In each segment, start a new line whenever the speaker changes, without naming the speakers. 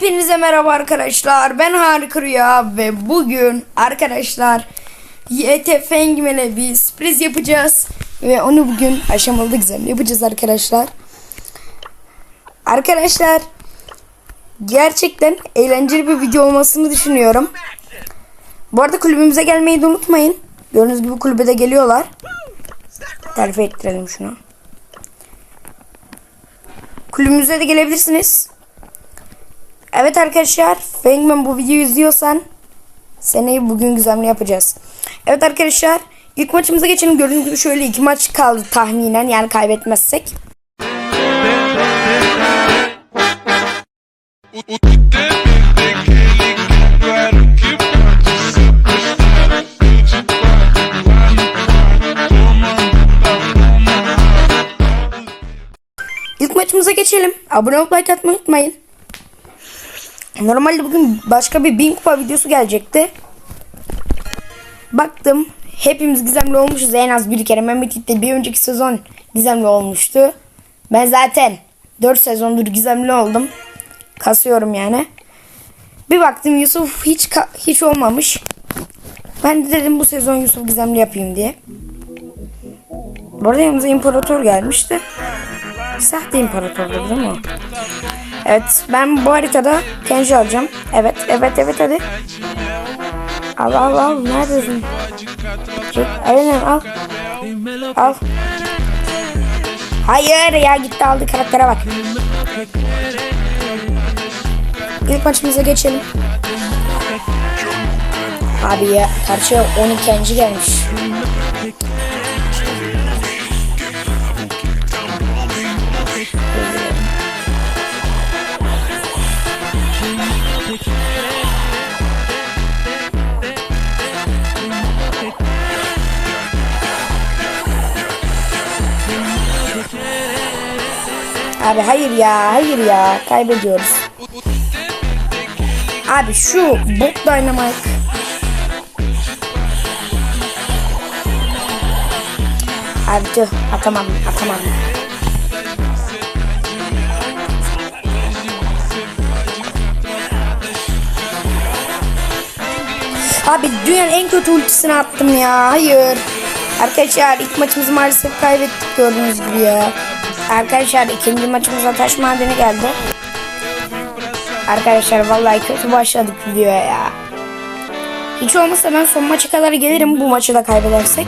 Hepinize merhaba arkadaşlar. Ben Harika Rüya ve bugün arkadaşlar YT Fengmel'e bir sürpriz yapacağız. Ve onu bugün aşamalı güzel yapacağız arkadaşlar. Arkadaşlar gerçekten eğlenceli bir video olmasını düşünüyorum. Bu arada kulübümüze gelmeyi de unutmayın. Gördüğünüz gibi kulübe de geliyorlar. Terfi ettirelim şunu. Kulübümüze de gelebilirsiniz. Evet arkadaşlar, Fangman bu videoyu izliyorsan seneyi bugün güzelini yapacağız. Evet arkadaşlar, ilk maçımıza geçelim. Gördüğünüz gibi şöyle iki maç kaldı tahminen yani kaybetmezsek. İlk maçımıza geçelim. Abone olup like atmayı unutmayın. Normalde bugün başka bir bin kupa videosu gelecekti. Baktım hepimiz gizemli olmuşuz en az bir kere. Mehmet de bir önceki sezon gizemli olmuştu. Ben zaten 4 sezondur gizemli oldum. Kasıyorum yani. Bir baktım Yusuf hiç hiç olmamış. Ben de dedim bu sezon Yusuf gizemli yapayım diye. Bu arada yanımıza imparator gelmişti. Sahte imparatordur değil mi? Evet ben bu haritada Kenji alacağım. Evet evet evet hadi. Al al al neredesin? Aynen al. Al. Hayır ya gitti aldı karaktere bak. İlk maçımıza geçelim. Abi ya karşıya 12 Kenji gelmiş. Abi hayır ya hayır ya kaybediyoruz. Abi şu bot dynamite. Abi tüh atamadım atamadım. Abi dünyanın en kötü ultisini attım ya. Hayır. Arkadaşlar ilk maçımızı maalesef kaybettik gördüğünüz gibi ya. Arkadaşlar ikinci maçımıza taş madeni geldi. Arkadaşlar vallahi kötü başladık videoya ya. Hiç olmazsa ben son maça kadar gelirim bu maçı da kaybedersek.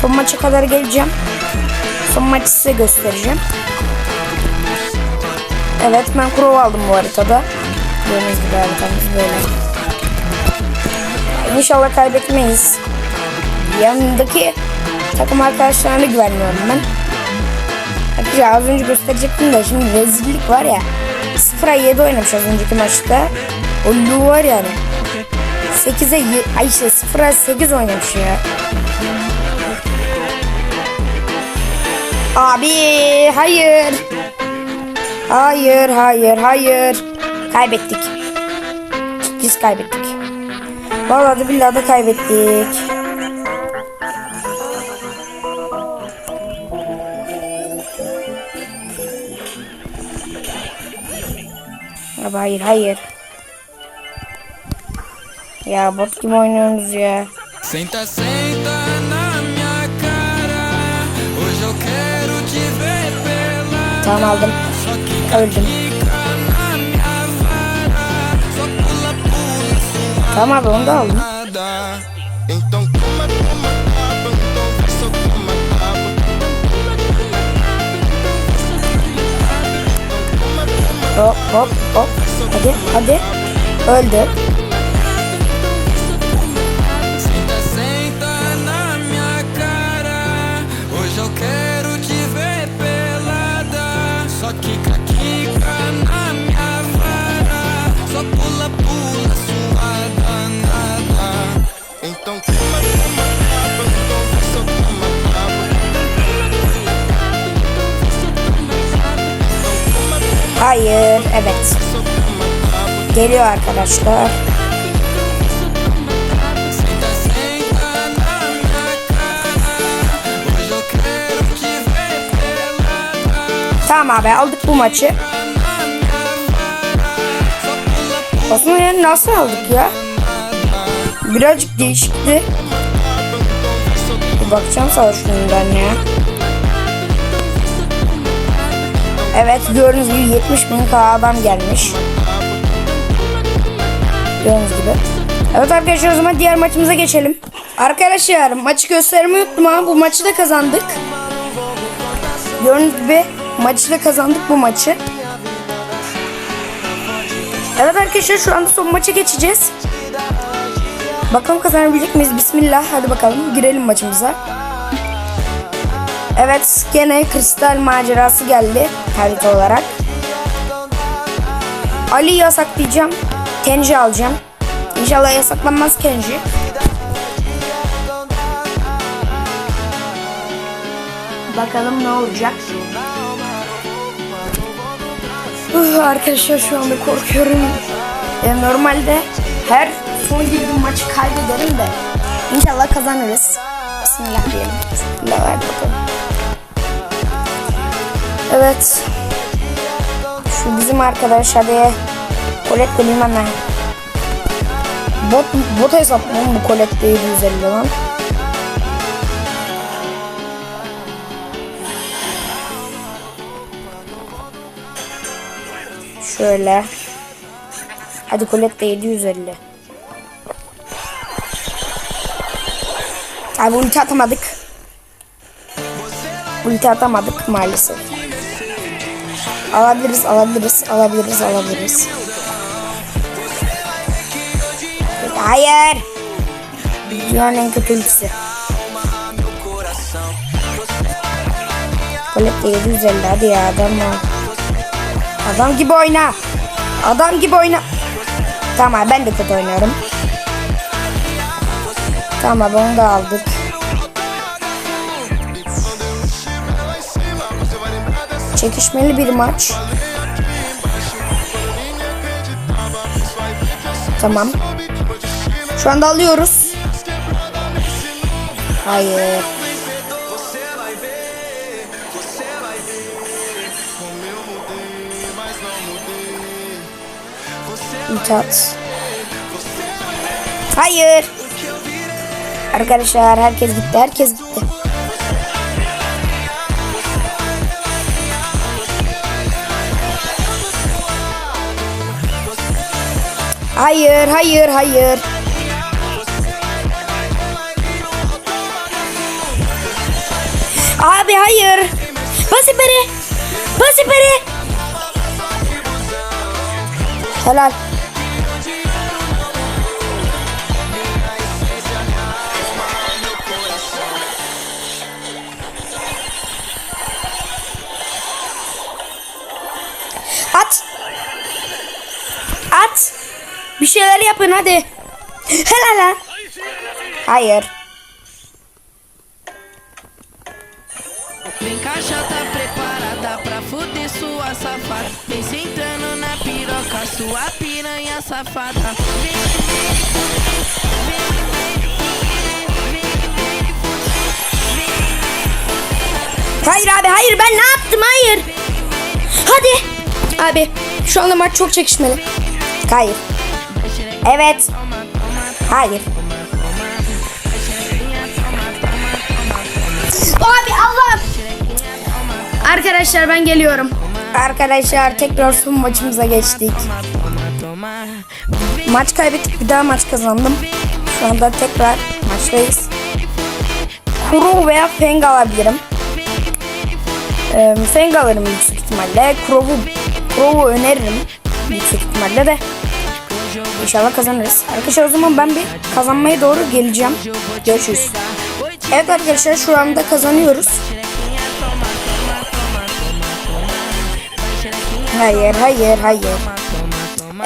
Son maça kadar geleceğim. Son maçı size göstereceğim. Evet ben Crow aldım bu haritada. Gördüğünüz gibi haritamız böyle. İnşallah kaybetmeyiz. Yanındaki takım arkadaşlarına güvenmiyorum ben. Arkadaşlar az önce gösterecektim de şimdi rezillik var ya. 0'a 7 oynamış az önceki maçta. O Lu var yani. 8'e ay işte 0'a 8 oynamış ya. Abi hayır. Hayır hayır hayır. Kaybettik. Biz kaybettik. Vallahi billahi de kaybettik. Hayır hayır. Ya bot gibi oynuyorsunuz ya.
Senta, senta na minha cara. Hoje eu quero te ver pela.
Tamam aldım.
Só que
Öldüm. Tamam abi onu da aldım. Hop hop hop. Hadi hadi. Öldü. Hayır, evet. Geliyor arkadaşlar. Tamam abi aldık bu maçı. Aslında yani nasıl aldık ya? Birazcık değişikti. Bir bakacağım savaş filminden ya. Evet gördüğünüz gibi 70 bin adam gelmiş. Gördüğünüz gibi. Evet arkadaşlar o zaman diğer maçımıza geçelim. Arkadaşlar maçı göstermeyi unuttum ama bu maçı da kazandık. Gördüğünüz gibi maçı da kazandık bu maçı. Evet arkadaşlar şu anda son maça geçeceğiz. Bakalım kazanabilecek miyiz? Bismillah. Hadi bakalım girelim maçımıza. Evet gene kristal macerası geldi harita olarak. Ali'yi yasaklayacağım. Kenji alacağım. İnşallah yasaklanmaz Kenji. Bakalım ne olacak. Uh, arkadaşlar şu anda korkuyorum. Ya normalde her son girdiğim maçı kaybederim de inşallah kazanırız. Bismillah diyelim. Bismillah hadi bakalım. Evet. Şu bizim arkadaş hadi Colette bilmem ne. Bot, bot hesap mı bu Colette 750 lan? Şöyle. Hadi Colette 750. Abi ulti atamadık. Ulti atamadık maalesef. Alabiliriz, alabiliriz, alabiliriz, alabiliriz. Hayır. Dünyanın en kötü ultisi. Colette 750 hadi ya adam. Adam gibi oyna. Adam gibi oyna. Tamam ben de kötü oynuyorum. Tamam onu da aldık. Çekişmeli bir maç. Tamam. Şu anda alıyoruz. Hayır. İtat. Hayır. Arkadaşlar herkes gitti. Herkes gitti. Hayır, hayır, hayır. Abi hayır. Bas iperi. Bas iperi. Helal. At. At. Bir şeyler yapın hadi. Helal lan. Hayır.
Sua piranha safada. Vem,
Hayır abi hayır ben ne yaptım hayır. Hadi. Abi şu anda maç çok çekişmeli. Hayır. Evet. Hayır. Abi Allah'ım. Arkadaşlar ben geliyorum. Arkadaşlar tekrar son maçımıza geçtik. Maç kaybettik bir daha maç kazandım. Şu anda tekrar maçtayız. Kuro veya Feng alabilirim. Ee, Feng alırım yüksek ihtimalle. Kuro'u Kuro'u öneririm yüksek ihtimalle de. İnşallah kazanırız. Arkadaşlar o zaman ben bir kazanmaya doğru geleceğim. Görüşürüz. Evet arkadaşlar şu anda kazanıyoruz. Hayır hayır hayır.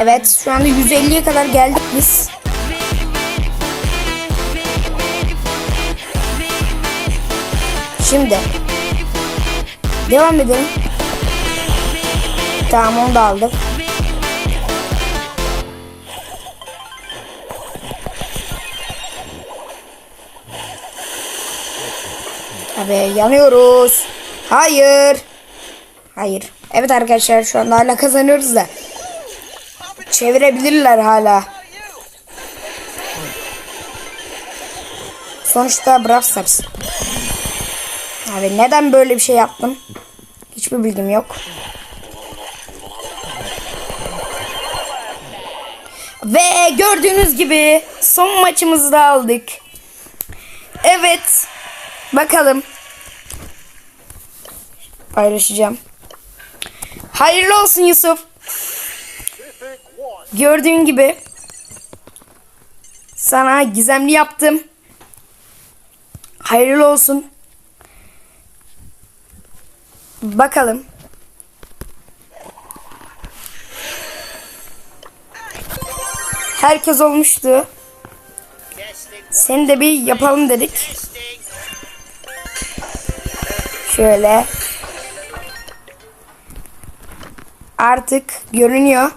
Evet şu anda 150'ye kadar geldik biz. Şimdi devam edelim. Tamam onu da aldık. Abi yanıyoruz. Hayır. Hayır. Evet arkadaşlar şu anda hala kazanıyoruz da. Çevirebilirler hala. Sonuçta Brawl. Abi neden böyle bir şey yaptım? Hiçbir bilgim yok. Ve gördüğünüz gibi son maçımızı da aldık. Evet. Bakalım. Paylaşacağım. Hayırlı olsun Yusuf. Gördüğün gibi sana gizemli yaptım. Hayırlı olsun. Bakalım. Herkes olmuştu. Seni de bir yapalım dedik. Şöyle. Artık görünüyor.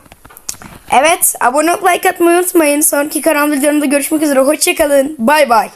Evet abone olup like atmayı unutmayın. Sonraki karan videolarımda görüşmek üzere. Hoşçakalın. Bay bay.